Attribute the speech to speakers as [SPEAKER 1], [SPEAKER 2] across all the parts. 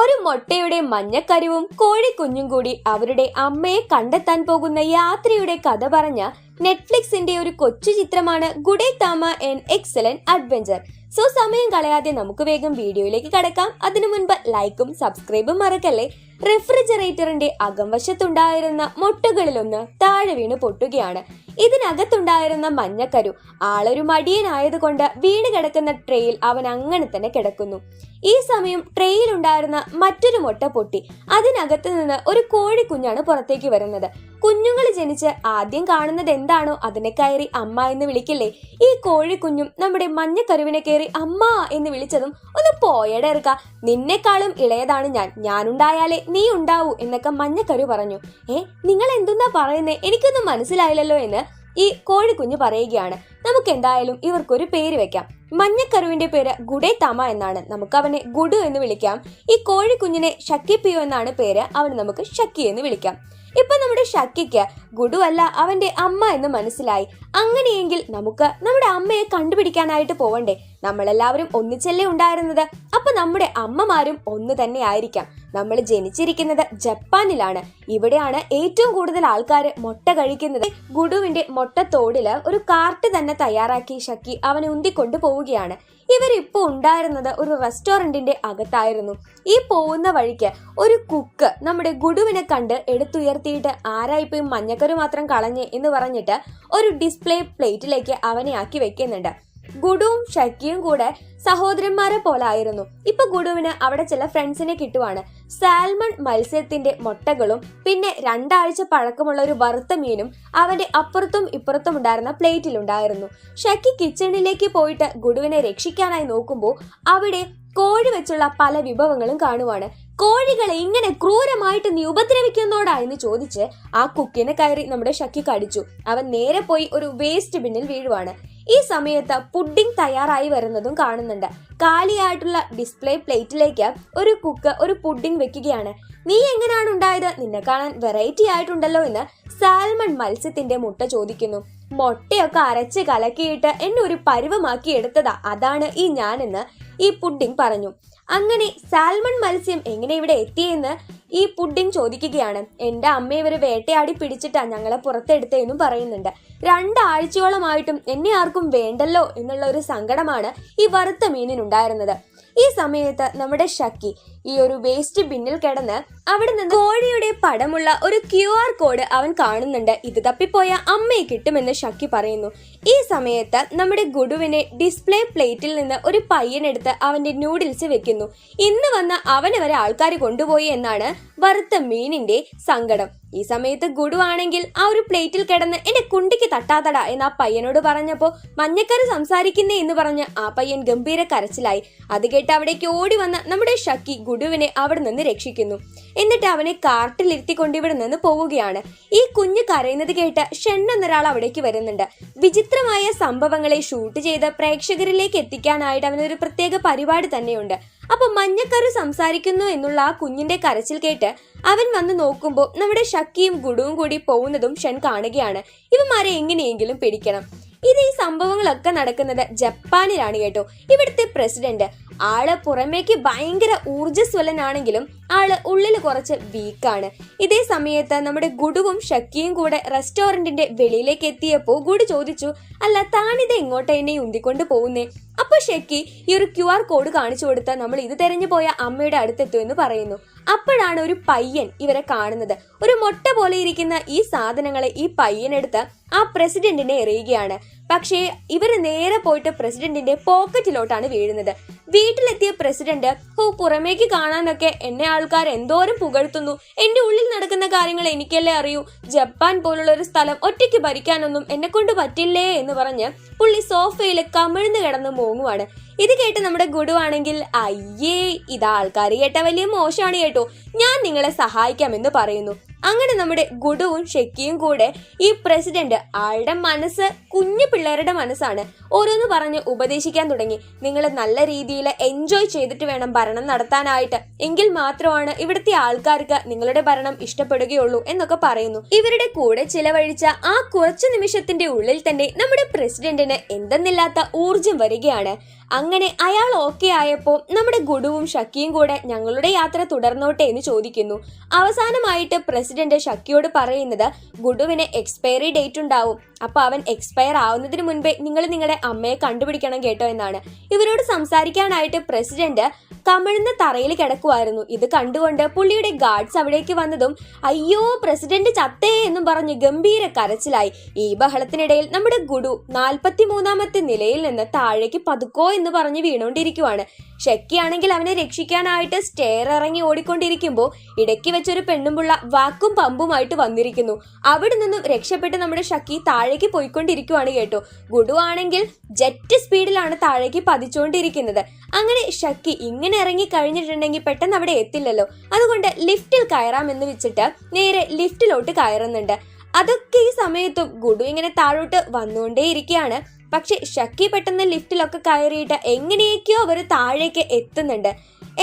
[SPEAKER 1] ഒരു മൊട്ടയുടെ മഞ്ഞക്കരുവും കോഴിക്കുഞ്ഞും കൂടി അവരുടെ അമ്മയെ കണ്ടെത്താൻ പോകുന്ന യാത്രയുടെ കഥ പറഞ്ഞ നെറ്റ്ഫ്ലിക്സിന്റെ ഒരു കൊച്ചു ചിത്രമാണ് ഗുഡേ താമ എൻ എക്സലന്റ് അഡ്വഞ്ചർ. സോ സമയം കളയാതെ നമുക്ക് വേഗം വീഡിയോയിലേക്ക് കടക്കാം. അതിനു മുൻപ് ലൈക്കും സബ്സ്ക്രൈബും മറക്കല്ലേ? റെഫ്രിജറേറ്ററിന്റെ അകംവശത്തുണ്ടായിരുന്ന മുട്ടകളിലൊന്ന് താഴെ വീണ് പൊട്ടുകയാണ്. ഇതിനകത്തുണ്ടായിരുന്ന മഞ്ഞക്കരു ആളൊരു മടിയനായതുകൊണ്ട് വീണ് കിടക്കുന്ന ട്രെയിൽ അവൻ അങ്ങനെ തന്നെ കിടക്കുന്നു. ഈ സമയം ട്രെയിൽ ഉണ്ടായിരുന്ന മറ്റൊരു മുട്ട പൊട്ടി അതിനകത്ത് നിന്ന് ഒരു കോഴിക്കുഞ്ഞാണ് പുറത്തേക്ക് വരുന്നത്. കുഞ്ഞുങ്ങൾ ജനിച്ച് ആദ്യം കാണുന്നത് എന്താണോ അതിനെ കയറി അമ്മ എന്ന് വിളിക്കില്ലേ? ഈ കോഴിക്കുഞ്ഞും നമ്മുടെ മഞ്ഞക്കരുവിനെ കയറി അമ്മ എന്ന് വിളിച്ചതും ഒന്ന് പോയടേർക്ക നിന്നെക്കാളും ഇളയതാണ് ഞാൻ. ഞാനുണ്ടായാലേ നീ ഉണ്ടാവൂ എന്നൊക്കെ മഞ്ഞക്കരു പറഞ്ഞു. ഏ നിങ്ങൾ എന്തെന്നാ പറയുന്നേ? എനിക്കൊന്നും മനസ്സിലായില്ലല്ലോ എന്ന് ഈ കോഴിക്കുഞ്ഞ് പറയുകയാണ് നമുക്ക് എന്തായാലും ഇവർക്കൊരു പേര് വെക്കാം. മഞ്ഞക്കരുവിന്റെ പേര് ഗുഡേ തമ എന്നാണ്. നമുക്ക് അവനെ ഗുഡു എന്ന് വിളിക്കാം. ഈ കോഴിക്കുഞ്ഞിനെ ഷക്കിപ്പിയോ എന്നാണ് പേര്. അവന് നമുക്ക് ഷക്കി എന്ന് വിളിക്കാം. ഇപ്പൊ നമ്മുടെ ഷക്കിക്ക് ഗുഡു അല്ല അവന്റെ അമ്മ എന്ന് മനസ്സിലായി. അങ്ങനെയെങ്കിൽ നമുക്ക് നമ്മുടെ അമ്മയെ കണ്ടുപിടിക്കാനായിട്ട് പോവണ്ടേ? നമ്മളെല്ലാവരും ഒന്നിച്ചല്ലേ ഉണ്ടായിരുന്നത്? അപ്പൊ നമ്മുടെ അമ്മമാരും ഒന്ന് തന്നെ ആയിരിക്കാം. നമ്മൾ ജനിച്ചിരിക്കുന്നത് ജപ്പാനിലാണ്. ഇവിടെയാണ് ഏറ്റവും കൂടുതൽ ആൾക്കാർ മുട്ട കഴിക്കുന്നത്. ഗുഡുവിന്റെ മുട്ടത്തോടിൽ ഒരു കാർട്ട് തന്നെ തയ്യാറാക്കി ഷക്കി അവനെ ഉന്തിക്കൊണ്ടു പോവുകയാണ്. ഇവരിപ്പോ ഉണ്ടായിരുന്നത് ഒരു റെസ്റ്റോറന്റിന്റെ അകത്തായിരുന്നു. ഈ പോകുന്ന വഴിക്ക് ഒരു കുക്ക് നമ്മുടെ ഗുഡുവിനെ കണ്ട് എടുത്തുയർത്തിയിട്ട് ആരായിപ്പോയി മഞ്ഞക്കരു മാത്രം കളഞ്ഞ് എന്ന് പറഞ്ഞിട്ട് ഒരു ഡിസ്പ്ലേ പ്ലേറ്റിലേക്ക് അവനെ ആക്കി വെക്കുന്നുണ്ട്. ഗുഡുവും ഷക്കിയും കൂടെ സഹോദരന്മാരെ പോലെ ആയിരുന്നു. ഇപ്പൊ ഗുഡുവിന് അവിടെ ചില ഫ്രണ്ട്സിനെ കിട്ടുവാണ്. സാൽമൺ മത്സ്യത്തിന്റെ മുട്ടകളും പിന്നെ രണ്ടാഴ്ച പഴക്കമുള്ള ഒരു വറുത്ത മീനും അവന്റെ അപ്പുറത്തും ഇപ്പുറത്തും ഉണ്ടായിരുന്ന പ്ലേറ്റിൽ ഉണ്ടായിരുന്നു. ഷക്കി കിച്ചണിലേക്ക് പോയിട്ട് ഗുഡുവിനെ രക്ഷിക്കാനായി നോക്കുമ്പോൾ അവിടെ കോഴി വെച്ചുള്ള പല വിഭവങ്ങളും കാണുവാണ്. കോഴികളെ ഇങ്ങനെ ക്രൂരമായിട്ട് നീ ഉപദ്രവിക്കുന്നോടാ എന്ന് ചോദിച്ച് ആ കുക്കിനെ കയറി നമ്മുടെ ഷക്കി കടിച്ചു അവൻ നേരെ പോയി ഒരു വേസ്റ്റ് ബിന്നിൽ വീഴുവാണ്. ഈ സമയത്ത് പുഡിംഗ് തയ്യാറായി വരുന്നതും കാണുന്നുണ്ട്. കാലിയായിട്ടുള്ള ഡിസ്പ്ലേ പ്ലേറ്റിലേക്ക് ഒരു കുക്ക് ഒരു പുഡിംഗ് വെക്കുകയാണ്. നീ എങ്ങനെയാണ് ഉണ്ടായത്? നിന്നെ കാണാൻ വെറൈറ്റി ആയിട്ടുണ്ടല്ലോ എന്ന് സാൽമൺ മത്സ്യത്തിന്റെ മുട്ട ചോദിക്കുന്നു. മുട്ടയൊക്കെ അരച്ച് കലക്കിയിട്ട് എന്നെ ഒരു പരുവമാക്കി എടുത്തതാ. അതാണ് ഈ ഞാനെന്ന് ഈ പുഡിംഗ് പറഞ്ഞു. അങ്ങനെ സാൽമൺ മത്സ്യം എങ്ങനെ ഇവിടെ എത്തിയെന്ന് ഈ പുഡിംഗ് ചോദിക്കുകയാണ്. എന്റെ അമ്മ ഇവർ വേട്ടയാടി പിടിച്ചിട്ടാ ഞങ്ങളെ പുറത്തെടുത്തതെന്നും പറയുന്നുണ്ട്. രണ്ടാഴ്ചയോളമായിട്ടും എന്നെ ആർക്കും വേണ്ടല്ലോ എന്നുള്ള ഒരു സങ്കടമാണ് ഈ വറുത്ത മീനിനുണ്ടായിരുന്നത്. ഈ സമയത്ത് നമ്മുടെ ഷക്കി ഈ ഒരു വേസ്റ്റ് ബിന്നിൽ കിടന്ന് അവിടെ നിന്ന് കോഴിയുടെ പടമുള്ള ഒരു ക്യു ആർ കോഡ് അവൻ കാണുന്നുണ്ട്. ഇത് തപ്പിപ്പോയ അമ്മയെ കിട്ടുമെന്ന് ഷക്കി പറയുന്നു. ഈ സമയത്ത് നമ്മുടെ ഗുഡുവിനെ ഡിസ്പ്ലേ പ്ലേറ്റിൽ നിന്ന് ഒരു പയ്യനെടുത്ത് അവന്റെ നൂഡിൽസ് വെക്കുന്നു. ഇന്ന് വന്ന അവനെ വരെ ആൾക്കാർ കൊണ്ടുപോയി എന്നാണ് വറുത്ത മീനിന്റെ സങ്കടം. ഈ സമയത്ത് ഗുഡു ആണെങ്കിൽ ആ ഒരു പ്ലേറ്റിൽ കിടന്ന് എന്റെ കുണ്ടിക്ക് തട്ടാത്തട എന്ന് ആ പയ്യനോട് പറഞ്ഞപ്പോ മഞ്ഞക്കര സംസാരിക്കുന്നേ എന്ന് പറഞ്ഞ് ആ പയ്യൻ ഗംഭീര കരച്ചിലായി. അത് കേട്ട് അവിടേക്ക് ഓടി വന്ന നമ്മുടെ ഷക്കി ഗുഡുവിനെ അവിടെ നിന്ന് രക്ഷിക്കുന്നു. എന്നിട്ട് അവനെ കാർട്ടിലിരുത്തി കൊണ്ടിവിടെ നിന്ന് പോവുകയാണ്. ഈ കുഞ്ഞ് കരയുന്നത് കേട്ട് ഷെണ്ണെന്നൊരാൾ അവിടേക്ക് വരുന്നുണ്ട്. വിചിത്രമായ സംഭവങ്ങളെ ഷൂട്ട് ചെയ്ത് പ്രേക്ഷകരിലേക്ക് എത്തിക്കാനായിട്ട് അവനൊരു പ്രത്യേക പരിപാടി തന്നെയുണ്ട്. അപ്പൊ മഞ്ഞക്കറി സംസാരിക്കുന്നു എന്നുള്ള ആ കുഞ്ഞിന്റെ കരച്ചിൽ കേട്ട് അവൻ വന്ന് നോക്കുമ്പോൾ നമ്മുടെ ഷക്കിയും ഗുഡുവും കൂടി പോകുന്നതും ഷൻ കാണുകയാണ്. ഇവന്മാരെ എങ്ങനെയെങ്കിലും പിടിക്കണം. ഇത് ഈ സംഭവങ്ങളൊക്കെ നടക്കുന്നത് ജപ്പാനിലാണ് കേട്ടോ. ഇവിടുത്തെ പ്രസിഡന്റ് ആൾ പുറമേക്ക് ഭയങ്കര ഊർജസ്വലനാണെങ്കിലും ആൾ ഉള്ളിൽ കുറച്ച് വീക്കാണ്. ഇതേ സമയത്ത് നമ്മുടെ ഗുഡുവും ഷക്കിയും കൂടെ റെസ്റ്റോറന്റിന്റെ വെളിയിലേക്ക് എത്തിയപ്പോൾ ഗുഡു ചോദിച്ചു അല്ല താനിത് എങ്ങോട്ട് എന്നെ ഉന്തിക്കൊണ്ട് പോകുന്നേ? അപ്പൊ ഷെക്കി ഈ ഒരു ക്യു ആർ കോഡ് കാണിച്ചു കൊടുത്ത നമ്മൾ ഇത് തെരഞ്ഞു പോയ അമ്മയുടെ അടുത്തെത്തു എന്ന് പറയുന്നു. അപ്പോഴാണ് ഒരു പയ്യൻ ഇവരെ കാണുന്നത്. ഒരു മൊട്ട പോലെ ഇരിക്കുന്ന ഈ സാധനങ്ങളെ ഈ പയ്യനെടുത്ത് ആ പ്രസിഡന്റിനെ എറിയുകയാണ്. പക്ഷേ ഇവർ നേരെ പോയിട്ട് പ്രസിഡന്റിന്റെ പോക്കറ്റിലോട്ടാണ് വീഴുന്നത്. വീട്ടിലെത്തിയ പ്രസിഡന്റ് ഹോ പുറമേക്ക് കാണാനൊക്കെ എന്നെ ആൾക്കാർ എന്തോരം പുകഴ്ത്തുന്നു. എന്റെ ഉള്ളിൽ നടക്കുന്ന കാര്യങ്ങൾ എനിക്കല്ലേ അറിയൂ? ജപ്പാൻ പോലുള്ള ഒരു സ്ഥലം ഒറ്റയ്ക്ക് ഭരിക്കാനൊന്നും എന്നെ കൊണ്ട് പറ്റില്ലേ എന്ന് പറഞ്ഞ് പുള്ളി സോഫയിൽ കമിഴ്ന്നു കിടന്ന് മോങ്ങുവാണ്. ഇത് കേട്ട് നമ്മുടെ ഗുഡു ആണെങ്കിൽ അയ്യേ ഇത് ആൾക്കാർ കേട്ട വലിയ മോശമാണ് കേട്ടോ. ഞാൻ നിങ്ങളെ സഹായിക്കാമെന്ന് പറയുന്നു. അങ്ങനെ നമ്മുടെ ഗുഡുവും ഷെക്കിയും കൂടെ ഈ പ്രസിഡന്റ് ആളുടെ മനസ്സ് കുഞ്ഞു പിള്ളേരുടെ മനസ്സാണ് ഓരോന്ന് പറഞ്ഞ് ഉപദേശിക്കാൻ തുടങ്ങി. നിങ്ങൾ നല്ല രീതിയിൽ എൻജോയ് ചെയ്തിട്ട് വേണം ഭരണം നടത്താനായിട്ട്. എങ്കിൽ മാത്രമാണ് ഇവിടുത്തെ ആൾക്കാർക്ക് നിങ്ങളുടെ ഭരണം ഇഷ്ടപ്പെടുകയുള്ളൂ എന്നൊക്കെ പറയുന്നു. ഇവരുടെ കൂടെ ചിലവഴിച്ച ആ കുറച്ചു നിമിഷത്തിന്റെ ഉള്ളിൽ തന്നെ നമ്മുടെ പ്രസിഡന്റിന് എന്തെന്നില്ലാത്ത ഊർജം വരികയാണ്. അങ്ങനെ അയാൾ ഓക്കെ ആയപ്പോൾ നമ്മുടെ ഗുഡുവും ഷക്കിയും കൂടെ ഞങ്ങളുടെ യാത്ര തുടർന്നോട്ടെ എന്ന് ചോദിക്കുന്നു. അവസാനമായിട്ട് പ്രസിഡന്റ് ഷക്കിയോട് പറയുന്നത് ഗുഡുവിന് എക്സ്പയറി ഡേറ്റ് ഉണ്ടാവും. അപ്പൊ അവൻ എക്സ്പയർ ആവുന്നതിന് മുൻപേ നിങ്ങൾ നിങ്ങളുടെ അമ്മയെ കണ്ടുപിടിക്കണം കേട്ടോ എന്നാണ്. ഇവരോട് സംസാരിക്കാനായിട്ട് പ്രസിഡന്റ് കമിഴ്ന്ന തറയിൽ കിടക്കുമായിരുന്നു ഇത് കണ്ടുകൊണ്ട് പുള്ളിയുടെ ഗാർഡ്സ് അവിടേക്ക് വന്നതും അയ്യോ പ്രസിഡന്റ് ചത്തേ എന്നും പറഞ്ഞ് ഗംഭീര കരച്ചിലായി. ഈ ബഹളത്തിനിടയിൽ നമ്മുടെ ഗുഡു നാൽപ്പത്തി മൂന്നാമത്തെ നിലയിൽ നിന്ന് താഴേക്ക് പതുക്കോ എന്ന് പറഞ്ഞ് വീണുകൊണ്ടിരിക്കുവാണ്. ഷെക്കിയാണെങ്കിൽ അവനെ രക്ഷിക്കാനായിട്ട് സ്റ്റെയർ ഇറങ്ങി ഓടിക്കൊണ്ടിരിക്കുമ്പോൾ ഇടയ്ക്ക് വെച്ചൊരു പെണ്ണുമ്പുള്ള വാക്കും പമ്പുമായിട്ട് വന്നിരിക്കുന്നു. അവിടെ നിന്നും രക്ഷപ്പെട്ട് നമ്മുടെ ഷക്കി താഴേക്ക് പോയിക്കൊണ്ടിരിക്കുവാണ് കേട്ടോ. ഗുഡു ആണെങ്കിൽ ജെറ്റ് സ്പീഡിലാണ് താഴേക്ക് പതിച്ചുകൊണ്ടിരിക്കുന്നത് അങ്ങനെ ഷക്കി ഇങ്ങനെ ഇറങ്ങി കഴിഞ്ഞിട്ടുണ്ടെങ്കിൽ പെട്ടെന്ന് അവിടെ എത്തില്ലല്ലോ. അതുകൊണ്ട് ലിഫ്റ്റിൽ കയറാമെന്ന് വെച്ചിട്ട് നേരെ ലിഫ്റ്റിലോട്ട് കയറുന്നുണ്ട്. അതൊക്കെ ഈ സമയത്തും ഗുഡു ഇങ്ങനെ താഴോട്ട് വന്നുകൊണ്ടേയിരിക്കുകയാണ് പക്ഷെ ഷക്കി പെട്ടെന്ന് ലിഫ്റ്റിലൊക്കെ കയറിയിട്ട് എങ്ങനെയൊക്കെയോ അവർ താഴേക്ക് എത്തുന്നുണ്ട്.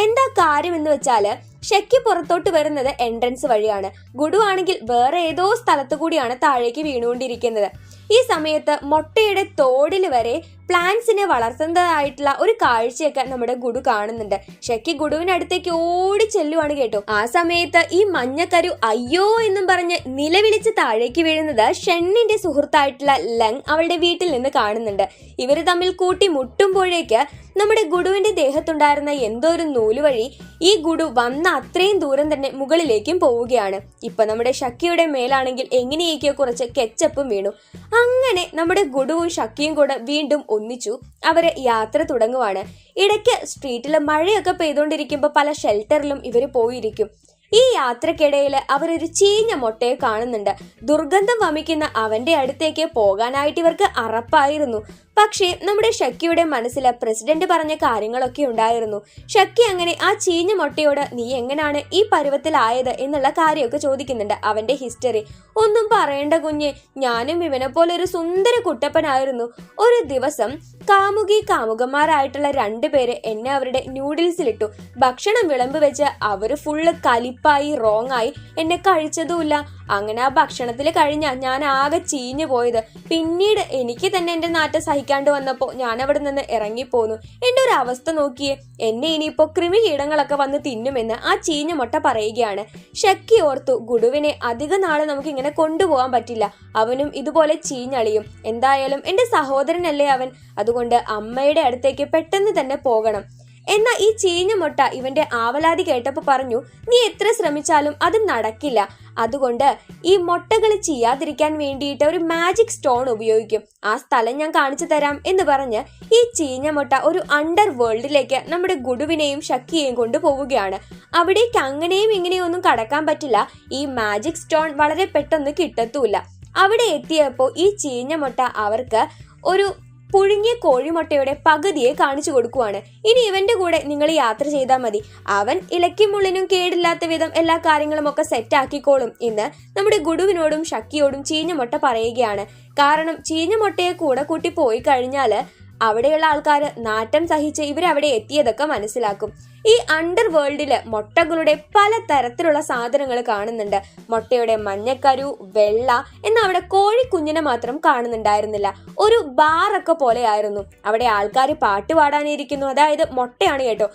[SPEAKER 1] എന്താ കാര്യം എന്ന് വെച്ചാൽ ഷക്കി പുറത്തോട്ട് വരുന്നത് എൻട്രൻസ് വഴിയാണ്. ഗുഡു ആണെങ്കിൽ വേറെ ഏതോ സ്ഥലത്തു കൂടിയാണ് താഴേക്ക് വീണുകൊണ്ടിരിക്കുന്നത്. ഈ സമയത്ത് മുട്ടയുടെ തോടിൽ വരെ പ്ലാന്റ്സിനെ വളർത്തുന്നതായിട്ടുള്ള ഒരു കാഴ്ചയൊക്കെ നമ്മുടെ ഗുഡു കാണുന്നുണ്ട്. ഷക്കി ഗുഡുവിനടുത്തേക്ക് ഓടി ചെല്ലുവാണ് കേട്ടോ. ആ സമയത്ത് ഈ മഞ്ഞക്കരു അയ്യോ എന്നും പറഞ്ഞ് നിലവിളിച്ച് താഴേക്ക് വീഴുന്നത് ഷെണ്ണിന്റെ സുഹൃത്തായിട്ടുള്ള ലങ് അവളുടെ വീട്ടിൽ നിന്ന് കാണുന്നുണ്ട്. ഇവർ തമ്മിൽ കൂട്ടി മുട്ടുമ്പോഴേക്ക് നമ്മുടെ ഗുഡുവിന്റെ ദേഹത്തുണ്ടായിരുന്ന എന്തോ ഒരു നൂൽ വഴി ഈ ഗുഡു വന്ന അത്രയും ദൂരം തന്നെ മുകളിലേക്കും പോവുകയാണ്. ഇപ്പൊ നമ്മുടെ ഷക്കിയുടെ മേലാണെങ്കിൽ എങ്ങനെയൊക്കെയോ കുറച്ച് കെച്ചപ്പും വീണു. അങ്ങനെ നമ്മുടെ ഗുഡുവും ഷക്കിയും കൂടെ വീണ്ടും ഒന്നിച്ചു. അവർ യാത്ര തുടങ്ങുവാണ്. ഇടയ്ക്ക് സ്ട്രീറ്റിൽ മഴയൊക്കെ പെയ്തുകൊണ്ടിരിക്കുമ്പോൾ പല ഷെൽട്ടറിലും ഇവർ പോയിരിക്കും. ഈ യാത്രക്കിടയിൽ അവർ ഒരു ചീഞ്ഞ മുട്ടയെ കാണുന്നുണ്ട്. ദുർഗന്ധം വമിക്കുന്ന അവന്റെ അടുത്തേക്ക് പോകാനായിട്ട് ഇവർക്ക് അറപ്പായിരുന്നു. പക്ഷേ നമ്മുടെ ഷക്കിയുടെ മനസ്സിൽ പ്രസിഡന്റ് പറഞ്ഞ കാര്യങ്ങളൊക്കെ ഉണ്ടായിരുന്നു. ഷക്കി അങ്ങനെ ആ ചീഞ്ഞ മുട്ടയോട് നീ എങ്ങനെയാണ് ഈ പരുവത്തിലായത്? എന്നുള്ള കാര്യമൊക്കെ ചോദിക്കുന്നുണ്ട് അവന്റെ ഹിസ്റ്ററി. ഒന്നും പറയേണ്ട കുഞ്ഞ്. ഞാനും ഇവനെ പോലെ ഒരു സുന്ദര കുട്ടപ്പനായിരുന്നു. ഒരു ദിവസം കാമുകി കാമുകന്മാരായിട്ടുള്ള രണ്ടുപേര് എന്നെ അവരുടെ ന്യൂഡിൽസിലിട്ടു. ഭക്ഷണം വിളമ്പ് വെച്ച് അവർ ഫുള്ള് കലിപ്പായി റോങ് ആയി. എന്നെ കഴിച്ചതുമില്ല. അങ്ങനെ ആ ഭക്ഷണത്തിൽ കഴിഞ്ഞ ഞാൻ ആകെ ചീഞ്ഞു പോയത്. പിന്നീട് എനിക്ക് തന്നെ എന്റെ നാറ്റം സഹിക്കാണ്ട് വന്നപ്പോൾ ഞാൻ അവിടെ നിന്ന് ഇറങ്ങിപ്പോന്നു. എന്റെ ഒരു അവസ്ഥ നോക്കിയേ എന്നെ ഇനിയിപ്പോൾ കൃമികീടങ്ങളൊക്കെ വന്ന് തിന്നുമെന്ന് ആ ചീഞ്ഞ മുട്ട പറയുകയാണ്. ഷക്കി ഓർത്തു ഗുഡുവിനെ അധിക നാൾ നമുക്ക് ഇങ്ങനെ കൊണ്ടുപോകാൻ പറ്റില്ല. അവനും ഇതുപോലെ ചീഞ്ഞളിയും. എന്തായാലും എന്റെ സഹോദരനല്ലേ അവൻ? അതുകൊണ്ട് അമ്മയുടെ അടുത്തേക്ക് പെട്ടെന്ന് തന്നെ പോകണം. എന്നാ ഈ ചീഞ്ഞ മുട്ട ഇവന്റെ ആവലാതി കേട്ടപ്പോൾ പറഞ്ഞു നീ എത്ര ശ്രമിച്ചാലും അത് നടക്കില്ല. അതുകൊണ്ട് ഈ മുട്ടകൾ ചെയ്യാതിരിക്കാൻ വേണ്ടിയിട്ട് ഒരു മാജിക് സ്റ്റോൺ ഉപയോഗിക്കും. ആ സ്ഥലം ഞാൻ കാണിച്ചു തരാം എന്ന് പറഞ്ഞ് ഈ ചീഞ്ഞ മുട്ട ഒരു അണ്ടർ വേൾഡിലേക്ക് നമ്മുടെ ഗുഡുവിനെയും ഷക്കിയെയും കൊണ്ട് പോവുകയാണ് അവിടേക്ക് അങ്ങനെയും ഇങ്ങനെയൊന്നും കടക്കാൻ പറ്റില്ല. ഈ മാജിക് സ്റ്റോൺ വളരെ പെട്ടെന്ന് കിട്ടത്തുമില്ല അവിടെ എത്തിയപ്പോൾ ഈ ചീഞ്ഞ മുട്ട അവർക്ക് ഒരു പുഴുങ്ങിയ കോഴിമുട്ടയുടെ പകുതിയെ കാണിച്ചു കൊടുക്കുവാണ്. ഇനി ഇവന്റെ കൂടെ നിങ്ങൾ യാത്ര ചെയ്താൽ മതി. അവൻ ഇലക്കും മുള്ളിനും കേടില്ലാത്ത വിധം എല്ലാ കാര്യങ്ങളും ഒക്കെ സെറ്റാക്കിക്കോളും ഇന്ന് നമ്മുടെ ഗുഡുവിനോടും ഷക്കിയോടും ചീഞ്ഞ മുട്ട പറയുകയാണ്. കാരണം ചീഞ്ഞ മുട്ടയെ കൂടെ കൂട്ടി പോയി കഴിഞ്ഞാൽ അവിടെയുള്ള ആൾക്കാർ നാറ്റം സഹിച്ച് ഇവരവിടെ എത്തിയതൊക്കെ മനസ്സിലാക്കും. ഈ അണ്ടർ വേൾഡിൽ മുട്ടകളുടെ പല തരത്തിലുള്ള സാധനങ്ങൾ കാണുന്നുണ്ട്. മുട്ടയുടെ മഞ്ഞക്കരു വെള്ള എന്ന അവിടെ കോഴിക്കുഞ്ഞിനെ മാത്രം കാണുന്നുണ്ടായിരുന്നില്ല. ഒരു ബാറൊക്കെ പോലെയായിരുന്നു. അവിടെ ആൾക്കാർ പാട്ട് പാടാനിരിക്കുന്നു. അതായത് മുട്ടയാണ് കേട്ടോ.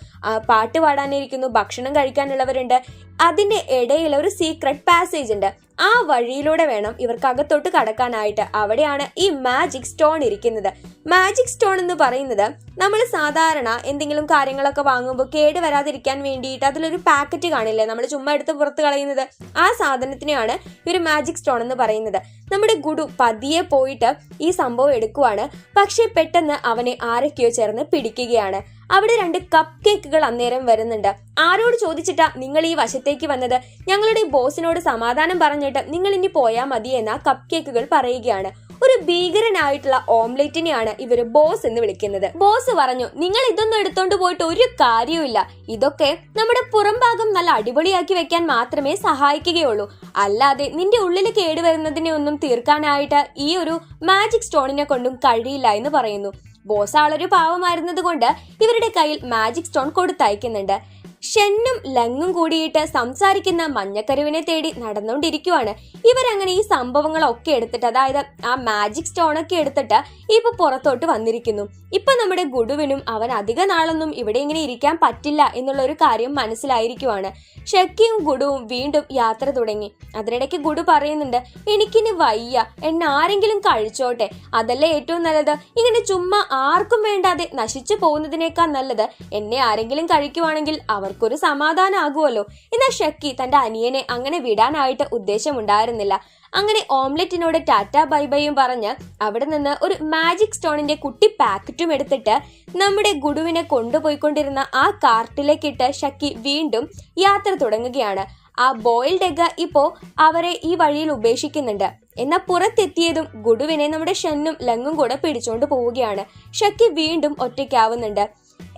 [SPEAKER 1] പാട്ട് പാടാനിരിക്കുന്നു ഭക്ഷണം കഴിക്കാനുള്ളവരുണ്ട്. അതിന്റെ ഇടയിൽ ഒരു സീക്രട്ട് പാസേജ് ഉണ്ട്. ആ വഴിയിലൂടെ വേണം ഇവർക്ക് അകത്തോട്ട് കടക്കാനായിട്ട്. അവിടെയാണ് ഈ മാജിക് സ്റ്റോൺ ഇരിക്കുന്നത്. മാജിക് സ്റ്റോൺ എന്ന് പറയുന്നത് നമ്മൾ സാധാരണ എന്തെങ്കിലും കാര്യങ്ങളൊക്കെ വാങ്ങുമ്പോൾ കേട് വരാതിരിക്കാൻ വേണ്ടിയിട്ട് അതിലൊരു പാക്കറ്റ് കാണില്ലേ? നമ്മൾ ചുമ്മാ എടുത്ത് പുറത്ത് കളയുന്നത്. ആ സാധനത്തിനെയാണ് ഈ ഒരു മാജിക് സ്റ്റോൺ എന്ന് പറയുന്നത്. നമ്മുടെ ഗുഡു പതിയെ പോയിട്ട് ഈ സംഭവം എടുക്കുവാണ്. പക്ഷേ പെട്ടെന്ന് അവനെ ആരൊക്കെയോ ചേർന്ന് പിടിക്കുകയാണ്. അവിടെ രണ്ട് കപ്പ് കേക്കുകൾ അന്നേരം വരുന്നുണ്ട്. ആരോട് ചോദിച്ചിട്ടാ നിങ്ങൾ ഈ വശത്തേക്ക് വന്നത്? ഞങ്ങളുടെ ബോസിനോട് സമാധാനം പറഞ്ഞിട്ട് നിങ്ങൾ ഇനി പോയാൽ മതി എന്ന കപ്പ് കേക്കുകൾ പറയുകയാണ്. ഒരു ഭീകരനായിട്ടുള്ള ഓംലെറ്റിനെയാണ് ഇവർ ബോസ് എന്ന് വിളിക്കുന്നത്. ബോസ് പറഞ്ഞു നിങ്ങൾ ഇതൊന്നും എടുത്തോണ്ട് പോയിട്ട് ഒരു കാര്യവുമില്ല. ഇതൊക്കെ നമ്മുടെ പുറംഭാഗം നല്ല അടിപൊളിയാക്കി വെക്കാൻ മാത്രമേ സഹായിക്കുകയുള്ളൂ. അല്ലാതെ നിന്റെ ഉള്ളിൽ കേടുവരുന്നതിനെ ഒന്നും തീർക്കാനായിട്ട് ഈ ഒരു മാജിക് സ്റ്റോണിനെ കൊണ്ടും കഴിയില്ല എന്ന് പറയുന്നു. ബോസ് ആളൊരു പാവമായിരുന്നത് കൊണ്ട് ഇവരുടെ കയ്യിൽ മാജിക് സ്റ്റോൺ കൊടുത്തയക്കുന്നുണ്ട്. ഷെന്നും ലങ്ങും കൂടിയിട്ട് സംസാരിക്കുന്ന മഞ്ഞക്കരുവിനെ തേടി നടന്നുകൊണ്ടിരിക്കുവാണ്. ഇവരങ്ങനെ ഈ സംഭവങ്ങളൊക്കെ എടുത്തിട്ട് അതായത് ആ മാജിക് സ്റ്റോൺ ഒക്കെ എടുത്തിട്ട് ഇപ്പൊ പുറത്തോട്ട് വന്നിരിക്കുന്നു. ഇപ്പൊ നമ്മുടെ ഗുഡുവിനും അവൻ അധിക നാളൊന്നും ഇവിടെ ഇങ്ങനെ ഇരിക്കാൻ പറ്റില്ല എന്നുള്ള ഒരു കാര്യം മനസ്സിലായിരിക്കുവാണ്. ഷക്കിയും ഗുഡുവും വീണ്ടും യാത്ര തുടങ്ങി. അതിനിടയ്ക്ക് ഗുഡു പറയുന്നുണ്ട് എനിക്കിനി വയ്യ. എന്നെ ആരെങ്കിലും കഴിച്ചോട്ടെ. അതല്ലേ ഏറ്റവും നല്ലത്. ഇങ്ങനെ ചുമ്മാ ആർക്കും വേണ്ടാതെ നശിച്ചു പോകുന്നതിനേക്കാൾ നല്ലത്. എന്നെ ആരെങ്കിലും കഴിക്കുവാണെങ്കിൽ അവർക്കൊരു സമാധാനമാകുമല്ലോ എന്നാൽ ഷക്കി തന്റെ അനിയനെ അങ്ങനെ വിടാനായിട്ട് ഉദ്ദേശമുണ്ടായിരുന്നില്ല. അങ്ങനെ ഓംലെറ്റിനോട് ടാറ്റ ബൈ ബൈയും പറഞ്ഞ് അവിടെ നിന്ന് ഒരു മാജിക് സ്റ്റോണിന്റെ കുട്ടി പാക്കറ്റും എടുത്തിട്ട് നമ്മുടെ ഗുഡുവിനെ കൊണ്ടുപോയിക്കൊണ്ടിരുന്ന ആ കാർട്ടിലേക്കിട്ട് ഷക്കി വീണ്ടും യാത്ര തുടങ്ങുകയാണ്. ആ ബോയിൽഡ് എഗ് ഇപ്പോ അവരെ ഈ വഴിയിൽ ഉപേക്ഷിക്കുന്നുണ്ട്. എന്നാൽ പുറത്തെത്തിയതും ഗുഡുവിനെ നമ്മുടെ ഷെന്നും ലങ്ങും കൂടെ പിടിച്ചോണ്ട് പോവുകയാണ്. ഷക്കി വീണ്ടും ഒറ്റയ്ക്കാവുന്നുണ്ട്.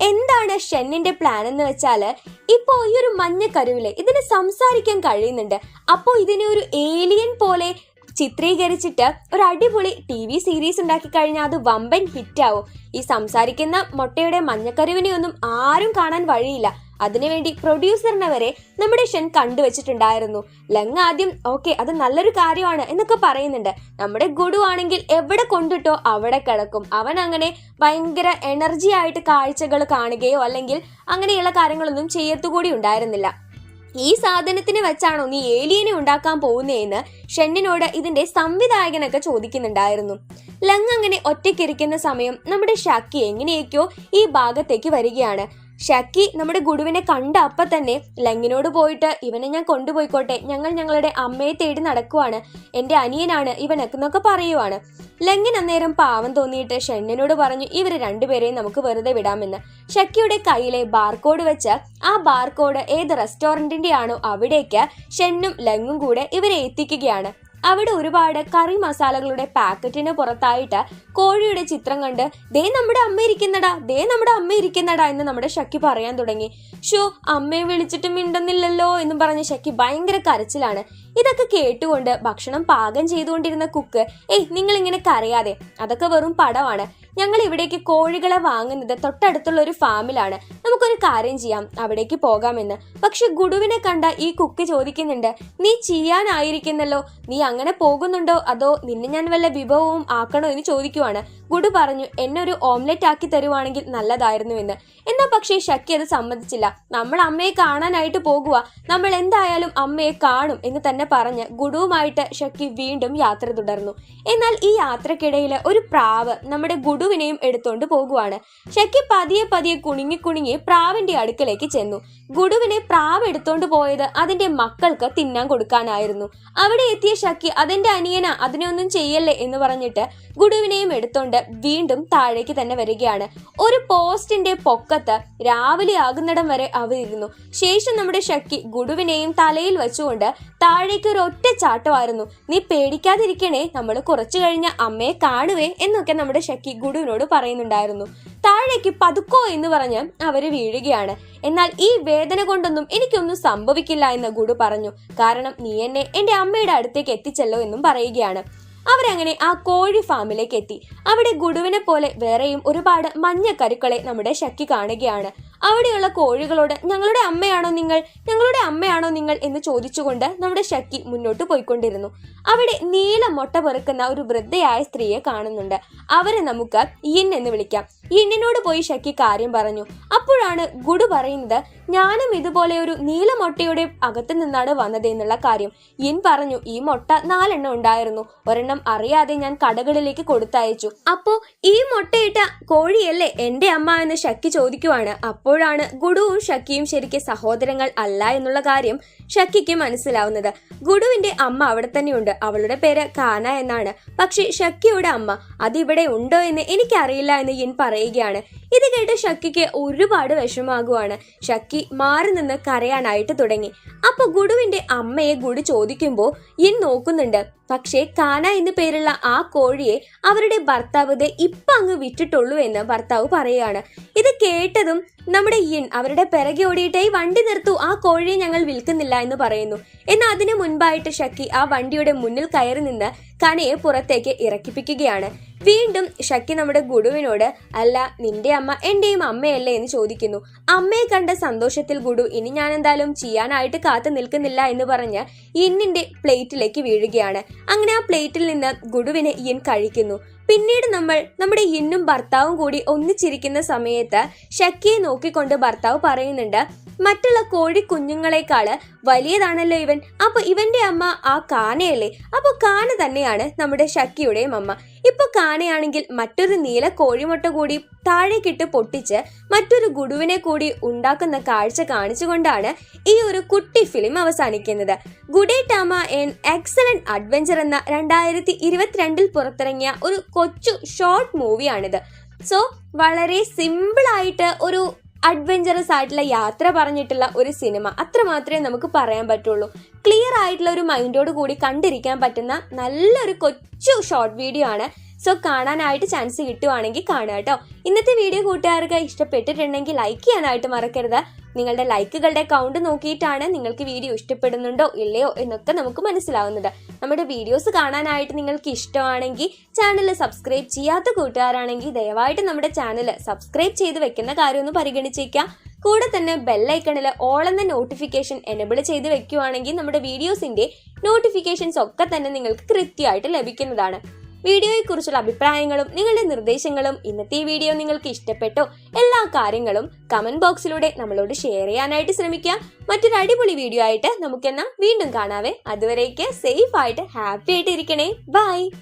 [SPEAKER 1] എന്താണ് ഷെന്നിന്റെ പ്ലാൻ എന്ന് വെച്ചാൽ ഇപ്പോ ഈ ഒരു മഞ്ഞ കരുവിൽ ഇതിന് സംസാരിക്കാൻ കഴിയുന്നുണ്ട്. അപ്പോ ഇതിനെ ഒരു ഏലിയൻ പോലെ ചിത്രീകരിച്ചിട്ട് ഒരു അടിപൊളി ടി വി സീരീസ് ഉണ്ടാക്കി കഴിഞ്ഞാൽ അത് വമ്പൻ ഹിറ്റാവും ഈ സംസാരിക്കുന്ന മുട്ടയുടെ മഞ്ഞക്കരുവിനെ ഒന്നും ആരും കാണാൻ വഴിയില്ല. അതിനുവേണ്ടി പ്രൊഡ്യൂസറിനെ വരെ നമ്മുടെ ഷെൻ കണ്ടുവച്ചിട്ടുണ്ടായിരുന്നു. ലങ് ആദ്യം ഓക്കെ അത് നല്ലൊരു കാര്യമാണ് എന്നൊക്കെ പറയുന്നുണ്ട്. നമ്മുടെ ഗുഡു ആണെങ്കിൽ എവിടെ കൊണ്ടിട്ടോ അവിടെ കിടക്കും. അവൻ അങ്ങനെ ഭയങ്കര എനർജി ആയിട്ട് കാഴ്ചകൾ കാണുകയോ അല്ലെങ്കിൽ അങ്ങനെയുള്ള കാര്യങ്ങളൊന്നും ചെയ്യത്തുകൂടി ഉണ്ടായിരുന്നില്ല. ഈ സാധനത്തിന് വെച്ചാണോ നീ ഏലിയനെ ഉണ്ടാക്കാൻ പോകുന്നതെന്ന് ഷെന്നിനോട് ഇതിന്റെ സംവിധായകനൊക്കെ ചോദിക്കുന്നുണ്ടായിരുന്നു. ലങ് അങ്ങനെ ഒറ്റയ്ക്കിരിക്കുന്ന സമയം നമ്മുടെ ഷാക്കി എങ്ങനെയൊക്കെയോ ഈ ഭാഗത്തേക്ക് വരികയാണ്. ഷക്കി നമ്മുടെ ഗുഡുവിനെ കണ്ട അപ്പം തന്നെ ലങ്ങിനോട് പോയിട്ട് ഇവനെ ഞാൻ കൊണ്ടുപോയിക്കോട്ടെ. ഞങ്ങൾ ഞങ്ങളുടെ അമ്മയെ തേടി നടക്കുവാണ്. എന്റെ അനിയനാണ് ഇവനൊക്കെ എന്നൊക്കെ പറയുവാണ്. ലങ്ങിൻ അന്നേരം പാവം തോന്നിയിട്ട് ഷെന്നിനോട് പറഞ്ഞു ഇവരെ രണ്ടുപേരെയും നമുക്ക് വെറുതെ വിടാമെന്ന്. ഷക്കിയുടെ കയ്യിലെ ബാർകോഡ് വെച്ച് ആ ബാർകോഡ് ഏത് റെസ്റ്റോറന്റിന്റെ ആണോ അവിടേക്ക് ഷെന്നും ലങ്ങും കൂടെ ഇവരെ എത്തിക്കുകയാണ്. അവിടെ ഒരുപാട് കറി മസാലകളുടെ പാക്കറ്റിന് പുറത്തായിട്ട് കോഴിയുടെ ചിത്രം കണ്ട് ദേ നമ്മുടെ അമ്മ ഇരിക്കുന്നടാ ദേ നമ്മുടെ അമ്മ ഇരിക്കുന്നടാ എന്ന് നമ്മുടെ ഷക്കി പറയാൻ തുടങ്ങി. ഷോ അമ്മയെ വിളിച്ചിട്ട് മിണ്ടുന്നില്ലല്ലോ എന്നും പറഞ്ഞ് ഷക്കി ഭയങ്കര കരച്ചിലാണ്. ഇതൊക്കെ കേട്ടുകൊണ്ട് ഭക്ഷണം പാകം ചെയ്തുകൊണ്ടിരുന്ന കുക്ക് ഏയ് നിങ്ങൾ ഇങ്ങനെ കരയാതെ അതൊക്കെ വെറും പടമാണ് ഞങ്ങൾ ഇവിടേക്ക് കോഴികളെ വാങ്ങുന്നത് തൊട്ടടുത്തുള്ള ഒരു ഫാമിലാണ്. നമുക്കൊരു കാര്യം ചെയ്യാം. അവിടേക്ക് പോകാമെന്ന്. പക്ഷെ ഗുഡുവിനെ കണ്ട ഈ കുക്ക് ചോദിക്കുന്നുണ്ട് നീ ചെയ്യാനായിരിക്കുന്നല്ലോ? നീ അങ്ങനെ പോകുന്നുണ്ടോ? അതോ നിന്നെ ഞാൻ വല്ല വിഭവവും ആക്കണോ? എന്ന് ചോദിക്കുവാണ്. ഗുഡു പറഞ്ഞു എന്നെ ഒരു ഓംലെറ്റ് ആക്കി തരുവാണെങ്കിൽ നല്ലതായിരുന്നു എന്ന്. എന്നാൽ പക്ഷേ ഷക്കി അത് സമ്മതിച്ചില്ല. നമ്മൾ അമ്മയെ കാണാനായിട്ട് പോകുക നമ്മൾ എന്തായാലും അമ്മയെ കാണും എന്ന് തന്നെ പറഞ്ഞ് ഗുഡുവുമായിട്ട് ഷക്കി വീണ്ടും യാത്ര തുടർന്നു. എന്നാൽ ഈ യാത്രക്കിടയിൽ ഒരു പ്രാവ് നമ്മുടെ ഗുഡുവിനെയും എടുത്തോണ്ട് പോകുവാണ്. ഷക്കി പതിയെ പതിയെ കുണിങ്ങി കുണിങ്ങി പ്രാവിന്റെ അടുക്കലേക്ക് ചെന്നു. ഗുഡുവിനെ പ്രാവ് എടുത്തോണ്ട് പോയത് അതിന്റെ മക്കൾക്ക് തിന്നാൻ കൊടുക്കാനായിരുന്നു. അവിടെ എത്തിയ ഷക്കി അതെന്റെ അനിയന അതിനെയൊന്നും ചെയ്യല്ലേ? എന്ന് പറഞ്ഞിട്ട് ഗുഡുവിനെയും എടുത്തോണ്ട് വീണ്ടും താഴേക്ക് തന്നെ വരികയാണ്. ഒരു പോസ്റ്റിന്റെ പൊക്കത്ത് രാവിലെ ആകുന്നിടം വരെ അവരിരുന്നു ശേഷം നമ്മുടെ ഷക്കി ഗുഡുവിനെയും തലയിൽ വെച്ചുകൊണ്ട് താഴേക്ക് ഒരു ഒറ്റ ചാട്ടമായിരുന്നു. നീ പേടിക്കാതിരിക്കണേ നമ്മൾ കുറച്ചു കഴിഞ്ഞ അമ്മയെ കാണുവേ എന്നൊക്കെ നമ്മുടെ ഷക്കി ഗുഡുവിനോട് പറയുന്നുണ്ടായിരുന്നു. താഴേക്ക് പതുക്കോ എന്ന് പറഞ്ഞ് അവർ വീഴുകയാണ്. എന്നാൽ ഈ വേദന കൊണ്ടൊന്നും എനിക്കൊന്നും സംഭവിക്കില്ല എന്ന് ഗുഡു പറഞ്ഞു. കാരണം നീ എന്നെ എന്റെ അമ്മയുടെ അടുത്തേക്ക് എത്തിച്ചല്ലോ എന്നും പറയുകയാണ്. അവരങ്ങനെ ആ കോഴി ഫാമിലേക്ക് എത്തി. അവിടെ ഗുഡുവിനെ പോലെ വേറെയും ഒരുപാട് മഞ്ഞ കരുക്കളെ നമ്മുടെ ശക്തി കാണുകയാണ്. അവിടെയുള്ള കോഴികളോട് ഞങ്ങളുടെ അമ്മയാണോ നിങ്ങൾ? ഞങ്ങളുടെ അമ്മയാണോ നിങ്ങൾ? എന്ന് ചോദിച്ചുകൊണ്ട് നമ്മുടെ ഷക്കി മുന്നോട്ട് പോയിക്കൊണ്ടിരുന്നു. അവിടെ നീല മുട്ട പെറുക്കുന്ന ഒരു വൃദ്ധയായ സ്ത്രീയെ കാണുന്നുണ്ട്. അവരെ നമുക്ക് ഇൻ എന്ന് വിളിക്കാം. ഇന്നിനോട് പോയി ഷക്കി കാര്യം പറഞ്ഞു. അപ്പോഴാണ് ഗുഡു പറയുന്നത് ഞാനും ഇതുപോലെ ഒരു നീല മുട്ടയുടെ അകത്ത് നിന്നാണ് വന്നത് എന്നുള്ള കാര്യം. ഇൻ പറഞ്ഞു ഈ മുട്ട നാലെണ്ണം ഉണ്ടായിരുന്നു. ഒരെണ്ണം അറിയാതെ ഞാൻ കടകളിലേക്ക് കൊടുത്തയച്ചു. അപ്പോ ഈ മുട്ടയിട്ട കോഴിയല്ലേ എന്റെ അമ്മ? എന്ന് ഷക്കി ചോദിക്കുവാണ്. അപ്പോഴാണ് ഗുഡുവും ഷക്കിയും ശരിക്കും സഹോദരങ്ങൾ അല്ല എന്നുള്ള കാര്യം ഷക്കിക്ക് മനസ്സിലാവുന്നത്. ഗുഡുവിന്റെ അമ്മ അവിടെ തന്നെയുണ്ട്. അവളുടെ പേര് കാന എന്നാണ്. പക്ഷെ ഷക്കിയുടെ അമ്മ അതിവിടെ ഉണ്ടോ എന്ന് എനിക്കറിയില്ല എന്ന് ഇൻ പറയുകയാണ്. ഇത് കേട്ട് ഷക്കിക്ക് ഒരുപാട് വിഷമാകുവാണ് ഷക്കി മാറി നിന്ന് കരയാനായിട്ട് തുടങ്ങി. അപ്പൊ ഗുഡുവിന്റെ അമ്മയെ ഗുഡു ചോദിക്കുമ്പോൾ ഇൻ നോക്കുന്നുണ്ട്. പക്ഷേ കാന എന്ന് പേരുള്ള ആ കോഴിയെ അവരുടെ ഭർത്താവ് ഇപ്പൊ അങ്ങ് വിറ്റിട്ടുള്ളൂ എന്ന് ഭർത്താവ് പറയുകയാണ്. ഇത് കേട്ടതും നമ്മുടെ ഇൻ അവരുടെ പിറകെ ഓടിയിട്ടായി വണ്ടി നിർത്തു. ആ കോഴിയെ ഞങ്ങൾ വിൽക്കുന്നില്ല എന്ന് പറയുന്നു. എന്നാൽ അതിനു മുൻപായിട്ട് ഷക്കി ആ വണ്ടിയുടെ മുന്നിൽ കയറി നിന്ന് കണിയെ പുറത്തേക്ക് ഇറക്കിപ്പിക്കുകയാണ്. വീണ്ടും ഷക്കി നമ്മുടെ ഗുഡുവിനോട് അല്ല നിന്റെ അമ്മ എന്റെയും അമ്മയല്ലേ? എന്ന് ചോദിക്കുന്നു. അമ്മയെ കണ്ട സന്തോഷത്തിൽ ഗുഡു ഇനി ഞാൻ എന്തായാലും ചെയ്യാനായിട്ട് കാത്തു നിൽക്കുന്നില്ല എന്ന് പറഞ്ഞ് ഇന്നിന്റെ പ്ലേറ്റിലേക്ക് വീഴുകയാണ്. അങ്ങനെ ആ പ്ലേറ്റിൽ നിന്ന് ഗുഡുവിനെ ഇൻ കഴിക്കുന്നു. പിന്നീട് നമ്മൾ നമ്മുടെ ഇന്നും ഭർത്താവും കൂടി ഒന്നിച്ചിരിക്കുന്ന സമയത്ത് ഷക്കിയെ നോക്കിക്കൊണ്ട് ഭർത്താവ് പറയുന്നുണ്ട് മറ്റുള്ള കോഴി കുഞ്ഞുങ്ങളെക്കാൾ വലിയതാണല്ലോ ഇവൻ. അപ്പൊ ഇവന്റെ അമ്മ ആ കാനയല്ലേ? അപ്പൊ കാന തന്നെയാണ് നമ്മുടെ ഷക്കിയുടെയും അമ്മ. ഇപ്പൊ കാണുകയാണെങ്കിൽ മറ്റൊരു നീല കോഴിമുട്ട കൂടി താഴേക്കിട്ട് പൊട്ടിച്ച് മറ്റൊരു ഗുഡുവിനെ കൂടി ഉണ്ടാക്കുന്ന കാഴ്ച കാണിച്ചുകൊണ്ടാണ് ഈ ഒരു കുട്ടി ഫിലിം അവസാനിക്കുന്നത്. ഗുഡേ ടാമ എൻ എക്സലന്റ് അഡ്വഞ്ചർ എന്ന രണ്ടായിരത്തി ഇരുപത്തിരണ്ടിൽ പുറത്തിറങ്ങിയ ഒരു കൊച്ചു ഷോർട്ട് മൂവിയാണിത് സോ വളരെ സിമ്പിൾ ആയിട്ട് ഒരു അഡ്വഞ്ചറസ് ആയിട്ടുള്ള യാത്ര പറഞ്ഞിട്ടുള്ള ഒരു സിനിമ അത്ര മാത്രമേ നമുക്ക് പറയാൻ പറ്റുള്ളൂ. ക്ലിയർ ആയിട്ടുള്ള ഒരു മൈൻഡോട് കൂടി കണ്ടിരിക്കാൻ പറ്റുന്ന നല്ലൊരു കൊച്ചു ഷോർട്ട് വീഡിയോ ആണ് സോ കാണാനായിട്ട് ചാൻസ് കിട്ടുവാണെങ്കിൽ കാണുക കേട്ടോ ഇന്നത്തെ വീഡിയോ കൂട്ടുകാർക്ക് ഇഷ്ടപ്പെട്ടിട്ടുണ്ടെങ്കിൽ ലൈക്ക് ചെയ്യാനായിട്ട് മറക്കരുത്. നിങ്ങളുടെ ലൈക്കുകളുടെ കൗണ്ട് നോക്കിയിട്ടാണ് നിങ്ങൾക്ക് വീഡിയോ ഇഷ്ടപ്പെടുന്നുണ്ടോ ഇല്ലയോ എന്നൊക്കെ നമുക്ക് മനസ്സിലാവുന്നത്. നമ്മുടെ വീഡിയോസ് കാണാനായിട്ട് നിങ്ങൾക്ക് ഇഷ്ടമാണെങ്കിൽ ചാനൽ സബ്സ്ക്രൈബ് ചെയ്യാത്ത കൂട്ടുകാരാണെങ്കിൽ ദയവായിട്ട് നമ്മുടെ ചാനൽ സബ്സ്ക്രൈബ് ചെയ്ത് വെക്കുന്ന കാര്യം ഒന്ന് പരിഗണിച്ചേക്കാം കൂടെ തന്നെ ബെല്ലൈക്കണിൽ ഓൾ എന്ന നോട്ടിഫിക്കേഷൻ എനബിൾ ചെയ്ത് വെക്കുവാണെങ്കിൽ നമ്മുടെ വീഡിയോസിന്റെ നോട്ടിഫിക്കേഷൻസ് ഒക്കെ തന്നെ നിങ്ങൾക്ക് കൃത്യമായിട്ട് ലഭിക്കുന്നതാണ്. വീഡിയോയെക്കുറിച്ചുള്ള അഭിപ്രായങ്ങളും നിങ്ങളുടെ നിർദ്ദേശങ്ങളും ഇന്നത്തെ വീഡിയോ നിങ്ങൾക്ക് ഇഷ്ടപ്പെട്ടോ എല്ലാ കാര്യങ്ങളും കമന്റ് ബോക്സിലൂടെ നമ്മളോട് ഷെയർ ചെയ്യാനായിട്ട് ശ്രമിക്കുക മറ്റൊരു അടിപൊളി വീഡിയോ ആയിട്ട് നമുക്കെന്നാ വീണ്ടും കാണാവേ. അതുവരേക്ക് സേഫ് ആയിട്ട് ഹാപ്പി ആയിട്ട് ഇരിക്കണേ. ബൈ